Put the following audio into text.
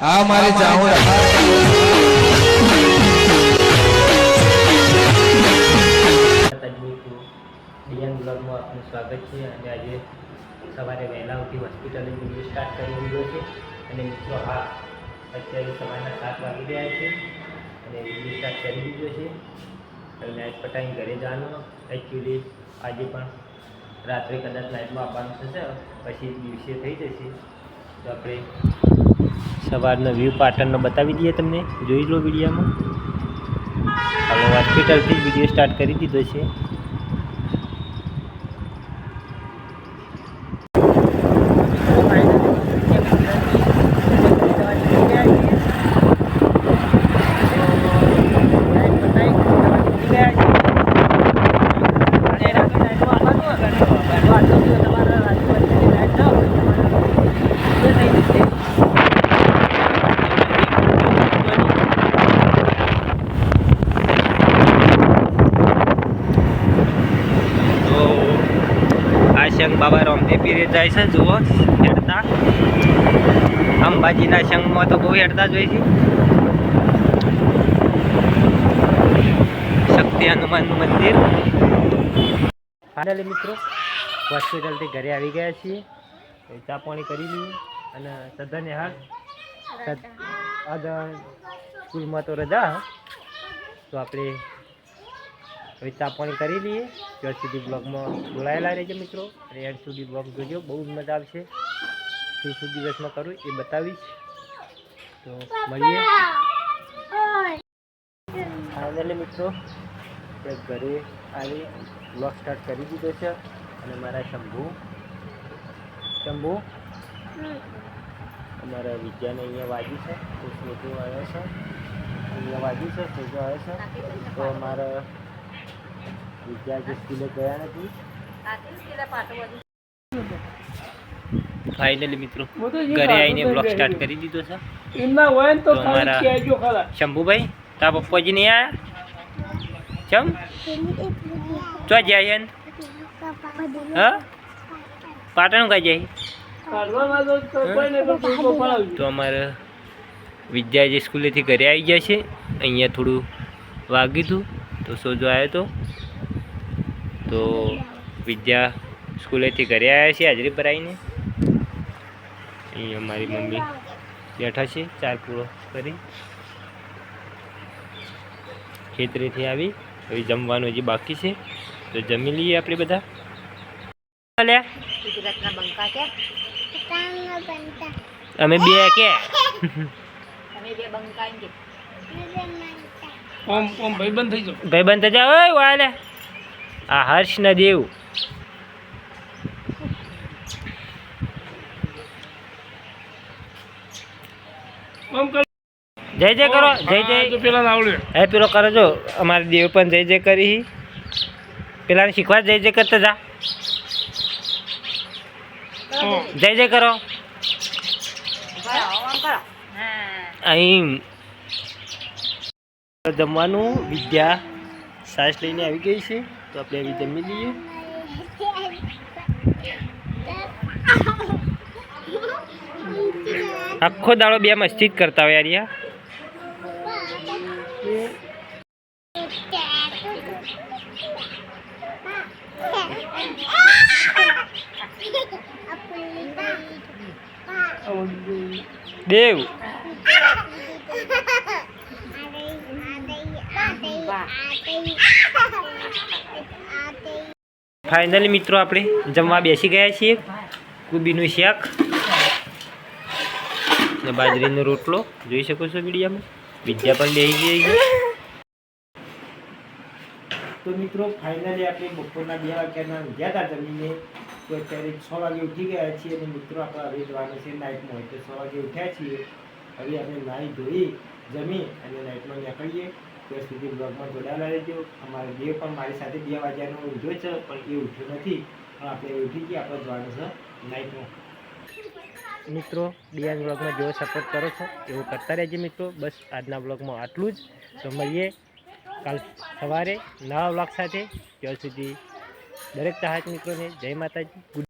હા, મારે ડીએન બ્લોગમાં આપનું સ્વાગત છે અને આજે સવારે વહેલા ઉઠી હોસ્પિટલે વીડિયો સ્ટાર્ટ કરી દીધો છે. અને મિત્રો, હા, અત્યારે સવારના સાત વાગી રહ્યા છે અને વીડિયો સ્ટાર્ટ કરી દીધો છે. અને મેચ પટાઈ ઘરે જવાનું. એકચ્યુઅલી આજે પણ રાત્રે કદાચ નાઇટમાં આપવાનું થશે. પછી દિવસે થઈ જશે. તો આપણે સવારનો વ્યૂ પાટણનો બતાવી દઈએ તમને. જોઈ લો વિડીયોમાં. હવે હોસ્પિટલથી જ વીડિયો સ્ટાર્ટ કરી દીધો છે. શંખ બાબા રામદેવ પીરે જાય છે, જુઓ, હેડતા. અંબાજીના શંખમાં તો બહુ હેડતા જ હોય છે. શક્તિ હનુમાનનું મંદિર. ફાઇનલી મિત્રો હોસ્પિટલથી ઘરે આવી ગયા છીએ. ચા પાણી કરી લઈએ અને સદન હાલ સ્કૂલમાં તો રજા, તો આપણે હવે ચા પાણી કરી લઈએ. ત્યાં સુધી બ્લોગમાં જોડાયેલા રહેજો મિત્રો. અને એન્ડ સુધી બ્લોગ જોજો. બહુ જ મજા આવશે. શું શું દિવસમાં કરું એ બતાવીશ. તો મળીએ. ફાઇનલી મિત્રો, આપણે ઘરે આવી બ્લોગ સ્ટાર્ટ કરી દીધો છે. અને મારા શંભુ. શંભુ? અમારા વિદ્યાને અહીંયા વાજી છે. તો સ્નેહુ આવે છે. અહીંયા વાજી છે. સ્નેહુ આવે છે. તો અમારા વિદ્યા જે સ્કૂલે ગયા નથી? ફાઇનલી મિત્રો ઘરે આવીને બ્લોગ સ્ટાર્ટ કરી દીધો છે. એમના હોય ને તો અમારા- શંભુભાઈ તા પપ્પાજી નહીં આયા? ચમ? ચો જાય હા? પાટણ કા જાય તો કોઈ પડાવજો તો અમારે વિદ્યા જે સ્કૂલેથી ઘરે આવી ગયા છે. અહીંયા થોડું વાગ્યું હતું તો સોજો આવ્યો હતો તો વિદ્યા સ્કૂલેથી ઘરે આવ્યા છીએ હાજરી પર આવીને અહીંયા મારી મમ્મી બેઠા છે ચાર પૂરો કરી. ખેતરેથી આવી હવે જમવાનું હજી બાકી છે તો જમી લઈએ આપણે બધા. અમે બે કે? ભાઈ બંધ થઈ એમ ભાઈ ઓમ ઓમ ભાઈબંધ થઈ જાઓ. ભાઈબંધ તો જા ઓય વાલે. આ હર્ષ દેવ. જય જય કરો જય જય. પેલા હે પેલો કરો જો અમારે દેવ પણ જય જય કરી પેલાને શીખવા જય જય કરતા જા. જય જય કરો. અહીં જમવાનું વિદ્યા સાસ લઈને આવી ગઈ છે. તો આપણે આવી જમી લઈએ આખો દાડો બે મસ્તી જ કરતા હોય યાર દેવ ફાઇનલી મિત્રો આપણે જમવા બેસી ગયા છીએ. કુબીનું શાક ને બાજરીનો રોટલો. જોઈ શકો છો વિડીયામાં? વિદ્યા પણ બેસી ગઈ તો મિત્રો ફાઇનલી આપણે બપોરના બે વાગ્યાના ગયા હતા જમીને. તો અત્યારે છ વાગે ઉઠી ગયા છીએ અને મિત્રો આપણે હવે જવાનું છે નાઇટમાં તો છ વાગે ઉઠ્યા છીએ. હવે આપણે નાહી ધોઈ જમી અને નાઇટમાં નીકળીએ. ત્યાં સુધી બ્લોગમાં જોડાયેલા રહેજો. અમારે દેવ પણ મારી સાથે બે વાગ્યાનો ઊંધો છે, પણ એ ઉઠ્યો નથી. પણ આપણે ઉઠી ગયા, આપણે જવાનું છે નાઇટમાં મિત્રો ડિયાન બ્લોગમાં જેવો સપોર્ટ કરો છો, એવું કરતા રહેજો મિત્રો. બસ આજના બ્લોગમાં આટલું જ. તો મળીએ કાલ સવારે નવા બ્લોગ સાથે. ત્યાં સુધી દરેક ચાહક મિત્રોને જય માતાજી.